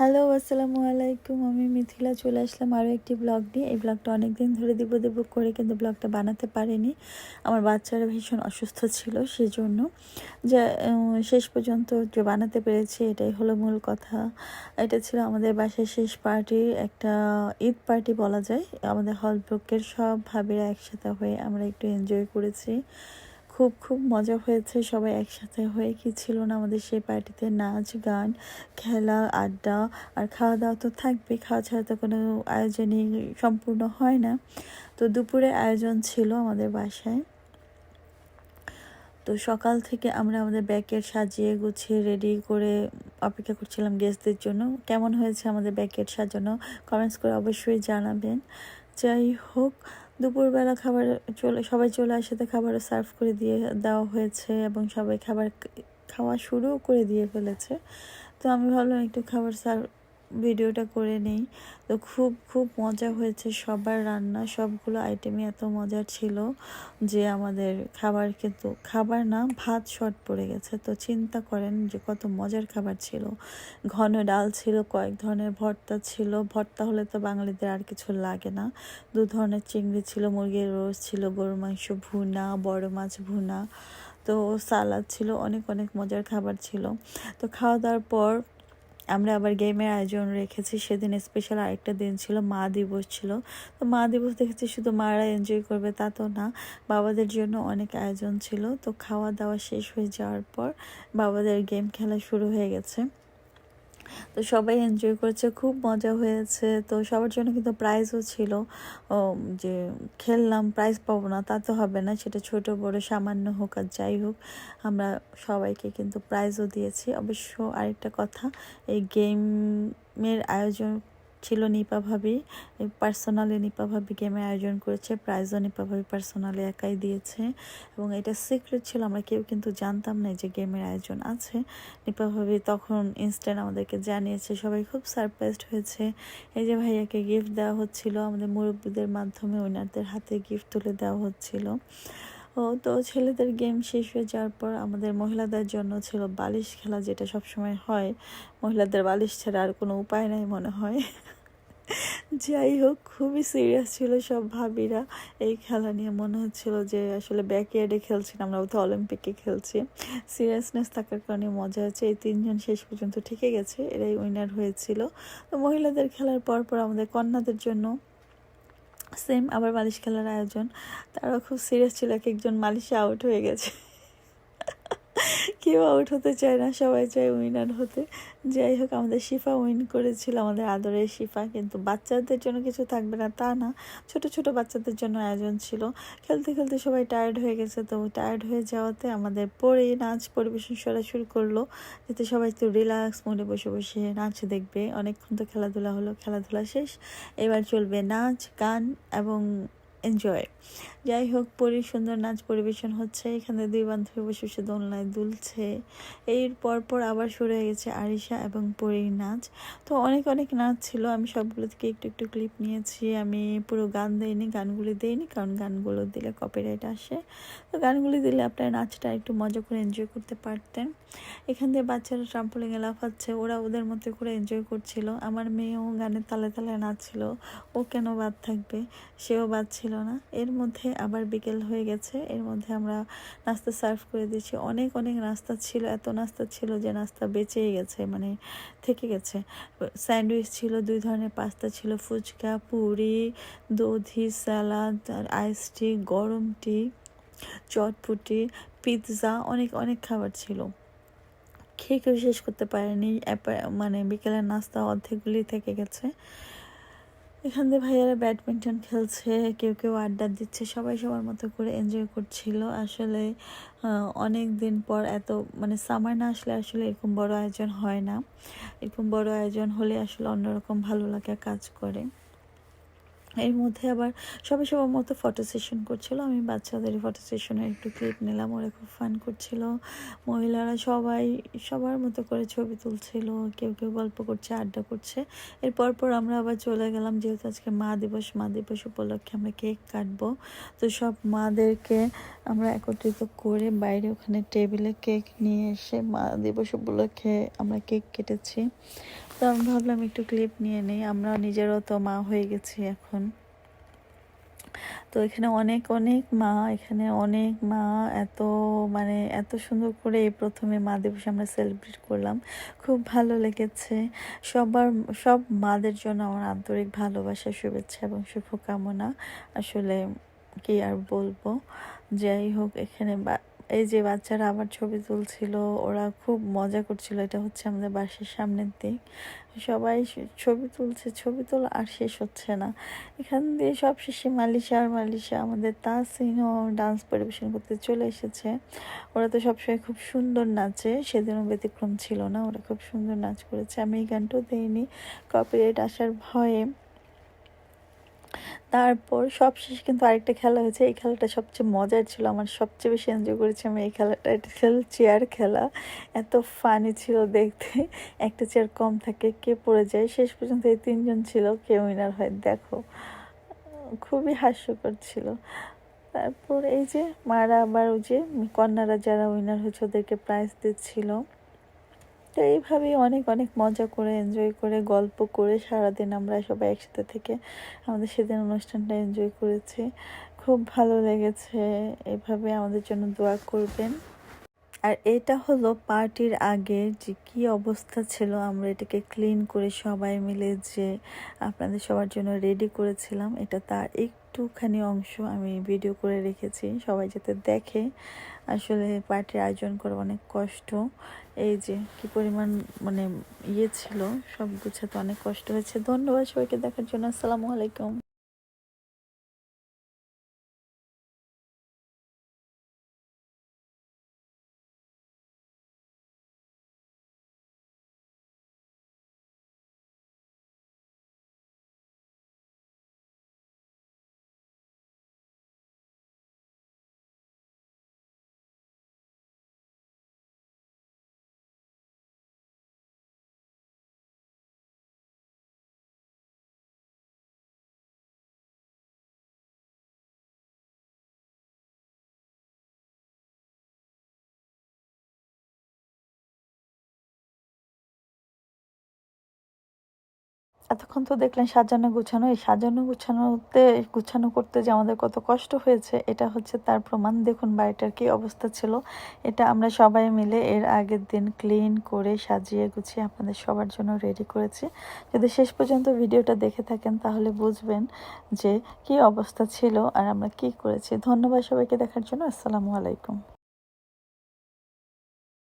Hello আসসালামু আলাইকুম। আমি মিথিলা চলে আসলাম আরও একটি ব্লগ নিয়ে। এই ব্লগটা অনেক দিন ধরে দিব দেব করে কিন্তু ব্লগটা বানাতে পারিনি। আমার বাচ্চারা ভীষণ অসুস্থ ছিল সেজন্য। যা শেষ পর্যন্ত যে বানাতে পেরেছি এটাই হলো মূল কথা। এটা ছিল আমাদের বাসায় শেষ পার্টি একটা ঈদ পার্টি বলা যায়। আমাদের হল ব্লকের সব ভাবিরা একসাথে হয়ে আমরা একটু এনজয় করেছি। খুব খুব মজা হয়েছে। সবাই একসাথে হয়ে কি ছিল না আমাদের সেই পার্টিতে? নাচ, গান, খেলা, আড্ডা আর খাওয়া দাওয়া তো থাকবে। খাওয়া ছাড়া তো কোনো আয়োজনই সম্পূর্ণ হয় না। তো দুপুরে আয়োজন ছিল আমাদের বাসায়। তো সকাল থেকে আমরা আমাদের ব্যাকেট সাজিয়ে গুছিয়ে রেডি করে অপেক্ষা করছিলাম গেস্টদের জন্য। কেমন হয়েছে আমাদের ব্যাকেট সাজানো? কমেন্টস করে অবশ্যই জানাবেন। যাই হোক দুপুরবেলা খাবার চলে, সবাই চলে আসাতে খাবারও সার্ভ করে দিয়ে দেওয়া হয়েছে এবং সবাই খাবার খাওয়া শুরুও করে দিয়ে ফেলেছে। তো আমি ভাবলাম একটু খাবার সার্ভ ভিডিওটা করে নেই। তো খুব খুব মজা হয়েছে সবার রান্না। সবগুলো আইটেমই এত মজার ছিল যে আমাদের খাবার কিন্তু, খাবার না, ভাত শর্ট পড়ে গেছে। তো চিন্তা করেন যে কত মজার খাবার ছিল। ঘন ডাল ছিল, কয়েক ধরনের ভর্তা ছিল। ভর্তা হলে তো বাঙালিদের আর কিছু লাগে না। দু ধরনের চিংড়ি ছিল, মুরগির রোস্ট ছিল গরু মাংস ভুনা, বড় মাছ ভুনা। তো সালাদ ছিল, অনেক অনেক মজার খাবার ছিল। তো খাওয়া দাওয়ার পর আমরা আবার গেমের আয়োজন রেখেছি। সেদিন স্পেশাল আরেকটা দিন ছিল, মা দিবস ছিল। তো মা দিবস দেখেছি, শুধু মারা এনজয় করবে তা তো না। বাবাদের জন্য অনেক আয়োজন ছিল। তো খাওয়া দাওয়া শেষ হয়ে যাওয়ার পর বাবাদের গেম খেলা শুরু হয়ে গেছে। তো সবাই এনজয় করেছে, খুব মজা হয়েছে। তো সবার জন্য কিন্তু প্রাইজও ছিল। যে খেললাম প্রাইজ পাবো না, তা তো হবে না, সেটা ছোট, বড়, সামান্য হোক আর যাই হোক, আমরা সবাইকে কিন্তু প্রাইজও দিয়েছি। অবশ্য আরেকটা কথা, এই গেমের আয়োজন ছিল নিপা ভাবি পার্সোনালি নিপা ভাবি গেমের আয়োজন করেছে প্রাইজও নিপা ভাবি পার্সোনালি একাই দিয়েছে। এবং এটা সিক্রেট ছিল, আমরা কেউ কিন্তু জানতাম না যে গেমের আয়োজন আছে। নিপা ভাবি তখন ইনস্ট্যান্ট আমাদেরকে জানিয়েছে, সবাই খুব সারপ্রাইজড হয়েছে। এই যে ভাইয়াকে গিফট দেওয়া হচ্ছিল, আমাদের মুরব্বীদের মাধ্যমে ওনারদের হাতে গিফট তুলে দেওয়া হচ্ছিল। ও তো ছেলেদের গেম শেষ হয়ে যাওয়ার পর আমাদের মহিলাদের জন্য ছিল বালিশ খেলা যেটা সবসময় হয়। মহিলাদের বালিশ ছাড়া আর কোনো উপায় নাই মনে হয়। যাই হোক, খুবই সিরিয়াস ছিল সব ভাবিরা। এই খেলা নিয়ে মনে হচ্ছিল যে আসলে ব্যাকইয়ার্ডে খেলছি না আমরা বোধহয় অলিম্পিকে খেলছি। সিরিয়াসনেস থাকার কারণে মজা হচ্ছে। এই তিনজন শেষ পর্যন্ত ঠিকই গেছে, এরাই উইনার হয়েছিল। তো মহিলাদের খেলার পর পর আমাদের কন্যাদের জন্য সেম আবার মালিশ খেলার আয়োজন। তারাও খুব সিরিয়াস ছিল এক একজন মালিশে আউট হয়ে গেছে। কেউ আউট হতে চায় না, সবাই চায় উইনার হতে। যাই হোক, আমাদের শিফা উইন করেছিল, আমাদের আদরের শিফা, কিন্তু বাচ্চাদের জন্য কিছু থাকবে না, তা না। ছোট ছোট বাচ্চাদের জন্য আয়োজন ছিল। খেলতে খেলতে সবাই টায়ার্ড হয়ে গেছে, তো টায়ার্ড হয়ে যাওয়াতে আমাদের পরে নাচ পরিবেশন করা শুরু করল, যাতে সবাই একটু রিল্যাক্স মোডে বসে বসে নাচ দেখবে। অনেকক্ষণ তো খেলাধুলা হলো, খেলাধুলা শেষ। এবার চলবে নাচ, গান এবং এনজয় যাই হোক পরি সুন্দর নাচ পরিবেশন হচ্ছে। এখানে দুই বান্ধবী বসে বসে দোলনায় দুলছে। এর পর পর আবার শুরু হয়ে গেছে আরিশা এবং পরীর নাচ। তো অনেক অনেক নাচ ছিল। আমি সবগুলো থেকে একটু একটু ক্লিপ নিয়েছি। আমি পুরো গান দেইনি, গানগুলি দেইনি, কারণ গানগুলো দিলে কপিরাইট আসে। তো গানগুলি দিলে আপনার নাচটা একটু মজা করে এনজয় করতে পারতেন। এখান থেকে বাচ্চারা ট্রাম্পলিংয়ে লাফাচ্ছে। ওরা ওদের মতো করে এনজয় করছিল। আমার মেয়েও গানের তালে তালে নাচছিল। ও কেন বাদ থাকবে? সেও বাদ ছিল। না। এর মধ্যে আবার বিকেল হয়ে গেছে। এর মধ্যে আমরা নাস্তা সার্ভ করে দিয়েছি। অনেক অনেক নাস্তা ছিল। এত নাস্তা ছিল যে নাস্তা বেঁচেই গেছে মানে থেকে গেছে। স্যান্ডউইচ ছিল, দুই ধরনের পাস্তা ছিল। ফুচকা, পুরি, দধি স্যালাড আইস টি, গরম টি, চটপুটি, পিৎজা, অনেক অনেক খাবার ছিল। খেয়ে কেউ শেষ করতে পারেনি। মানে বিকেলের নাস্তা অর্ধেকগুলি থেকে গেছে। এখান দিয়ে ভাইয়ারা ব্যাডমিন্টন খেলছে, কেউ কেউ আড্ডা দিচ্ছে, সবাই সবার মতো করে এনজয় করছিল। আসলে অনেক দিন পর এত মানে সামার না আসলে আসলে এরকম বড় আয়োজন হয় না। এরকম বড় আয়োজন হলে আসলে অন্যরকম ভালো লাগা কাজ করে। এর মধ্যে আবার সবাই সবার মতো ফটো সেশন করছিল। আমি বাচ্চাদের ফটো সেশনের একটু ক্লিপ নিলাম, ওরা খুব ফান করছিল। মহিলারা সবাই, সবার মতো করে ছবি তুলছিল, কেউ কেউ গল্প করছে, আড্ডা করছে। এরপর পর আমরা আবার চলে গেলাম, যেহেতু আজকে মা দিবস মা দিবস উপলক্ষে আমরা কেক কাটবো। তো সব মাদেরকে আমরা একত্রিত করে বাইরে ওখানে টেবিলে কেক নিয়ে এসে মা দিবস উপলক্ষে আমরা কেক কেটেছি। তো আমি ভাবলাম একটু ক্লিপ নিয়ে নিই আমরা নিজেরও তো মা হয়ে গেছি এখন। তো এখানে অনেক অনেক মা, এখানে অনেক মা, এত মানে এত সুন্দর করে এই প্রথমে মা দিবস আমরা সেলিব্রেট করলাম। খুব ভালো লেগেছে। সবার, সব মাদের জন্য আমার আন্তরিক ভালোবাসা, শুভেচ্ছা এবং শুভকামনা। আসলে কি আর বলব? যাই হোক, এখানে এই যে বাচ্চারা আবার ছবি তুলছিল, ওরা খুব মজা করছিল। এটা হচ্ছে আমাদের বাসের সামনের দিক। সবাই ছবি তুলছে, ছবি তোলা আর শেষ হচ্ছে না। এখান দিয়ে সব শেষে মালিশা আর মালিশা আমাদের তাসিনও ডান্স পরিবেশন করতে চলে এসেছে। ওরা তো সবসময় খুব সুন্দর নাচে, সেদিনও ব্যতিক্রম ছিল না। ওরা খুব সুন্দর নাচ করেছে। আমি এই গানটাও দিইনি। কপিরাইট আসার ভয়ে তারপর সব শেষে কিন্তু আরেকটা খেলা হয়েছে। এই খেলাটা সবচেয়ে মজার ছিল। আমার সবচেয়ে বেশি এনজয় করেছি আমি এই খেলাটা। এটা ছিল চেয়ার খেলা। এত ফানি ছিল দেখতে। একটা চেয়ার কম থাকে, কে পড়ে যায়? শেষ পর্যন্ত এই তিনজন ছিল কে উইনার হয়। দেখো, খুবই হাস্যকর ছিল। তারপর এই যে মারা আবার ওই যে কন্যারা যারা উইনার হয়েছে, ওদেরকে প্রাইজ দিচ্ছিল। তো এইভাবেই অনেক অনেক মজা করে এনজয় করে, গল্প করে সারাদিন আমরা সবাই একসাথে থেকে আমাদের সেদিন অনুষ্ঠানটা এনজয় করেছি। খুব ভালো লেগেছে। এভাবে আমাদের জন্য দোয়া করবেন। আর এটা হলো পার্টির আগে যে কি অবস্থা ছিল, আমরা এটাকে ক্লিন করে সবাই মিলে যে আপনাদের সবার জন্য রেডি করেছিলাম, এটা তার একটুখানি অংশ আমি ভিডিও করে রেখেছি। সবাই যাতে দেখে আসলে পার্টির আয়োজন করা অনেক কষ্ট। এই যে কি পরিমাণ মানে ইয়ে ছিল, সব গুছাতে অনেক কষ্ট হয়েছে। ধন্যবাদ সবাইকে দেখার জন্য। আসসালামু আলাইকুম। এতক্ষণ তো দেখলেন সাজানো গুছানো, এই সাজানো গুছানোতে, গুছানো করতে যে আমাদের কত কষ্ট হয়েছে, এটা হচ্ছে তার প্রমাণ। দেখুন বাড়িটার কি অবস্থা ছিল। এটা আমরা সবাই মিলে এর আগের দিন ক্লিন করে সাজিয়ে গুছিয়ে আপনাদের সবার জন্য রেডি করেছি। যদি শেষ পর্যন্ত ভিডিওটা দেখে থাকেন, তাহলে বুঝবেন যে কি অবস্থা ছিল আর আমরা কি করেছি। ধন্যবাদ সবাইকে দেখার জন্য। আসসালামু আলাইকুম।